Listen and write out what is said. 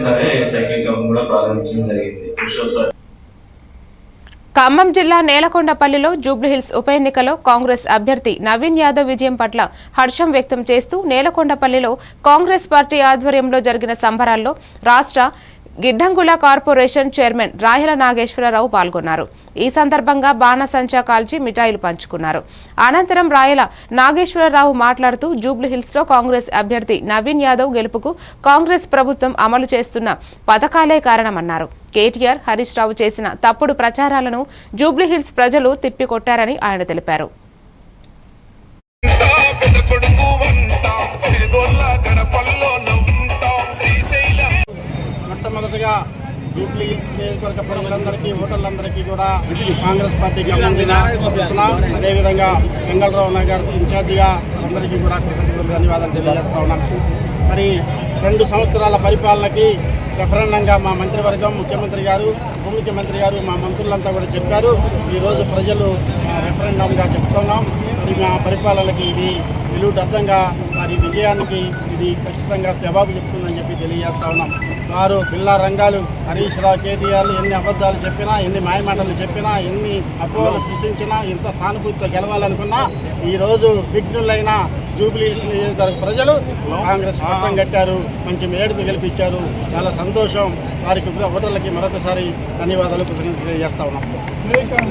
సరే cycling club కూడా ప్రారంభించడం జరిగింది. ఖమ్మం జిల్లా నేలకొండపల్లిలో జూబ్లీహిల్స్ ఉప ఎన్నికలో కాంగ్రెస్ అభ్యర్థి నవీన్ యాదవ్ విజయం పట్ల హర్షం వ్యక్తం చేస్తూ నేలకొండపల్లిలో కాంగ్రెస్ పార్టీ ఆధ్వర్యంలో జరిగిన సంబరాల్లో రాష్ట్ర గిడ్డంగుల కార్పొరేషన్ చైర్మన్ రాయల నాగేశ్వరరావు పాల్గొన్నారు. ఈ సందర్భంగా బాణసంచా కాల్చి మిఠాయిలు పంచుకున్నారు. అనంతరం రాయల నాగేశ్వరరావు మాట్లాడుతూ జూబ్లీహిల్స్లో కాంగ్రెస్ అభ్యర్థి నవీన్ యాదవ్ గెలుపుకు కాంగ్రెస్ ప్రభుత్వం అమలు చేస్తున్న పథకాలే కారణమన్నారు. కేటీఆర్ హరీష్ రావు చేసిన తప్పుడు ప్రచారాలను జూబ్లీహిల్స్ ప్రజలు తిప్పికొట్టారని ఆయన తెలిపారు. మొట్టమొదటిగా జూబ్లీ హిల్స్ నియోజకవర్గ ప్రజలందరికీ ఓటర్లందరికీ కూడా కాంగ్రెస్ పార్టీకి అదేవిధంగా వెంగళరావు నగర్ ఇన్ఛార్జిగా అందరికీ కూడా కృతజ్ఞతలు ధన్యవాదాలు తెలియజేస్తా ఉన్నాను. మరి రెండు సంవత్సరాల పరిపాలనకి రెఫరెండంగా మా మంత్రివర్గం ముఖ్యమంత్రి గారు ఉప ముఖ్యమంత్రి గారు మా మంత్రులంతా కూడా చెప్పారు. ఈరోజు ప్రజలు రెఫరెండంగా చెప్తున్నాం ఇది మా పరిపాలనకి ఇది నిలువుటద్దంగా మరి విజయానికి ఇది ఖచ్చితంగా జవాబు చెప్తుందని చెప్పి తెలియజేస్తా ఉన్నాం. వారు బిల్లా రంగాలు హరీష్ రావు కేటీఆర్ ఎన్ని అబద్ధాలు చెప్పినా ఎన్ని మాయమాటలు చెప్పినా ఎన్ని అపోహలు సృష్టించినా ఇంత సానుభూతితో గెలవాలనుకున్నా ఈరోజు విఘ్నులైన జూబ్లీస్ నియోజకవర్గ ప్రజలు. కాంగ్రెస్ పట్టం కట్టారు మంచి మేడుకు గెలిపించారు. చాలా సంతోషం. వారికి ఓటర్లకి మరొకసారి ధన్యవాదాలు కృతజ్ఞతలు తెలియజేస్తా ఉన్నాం.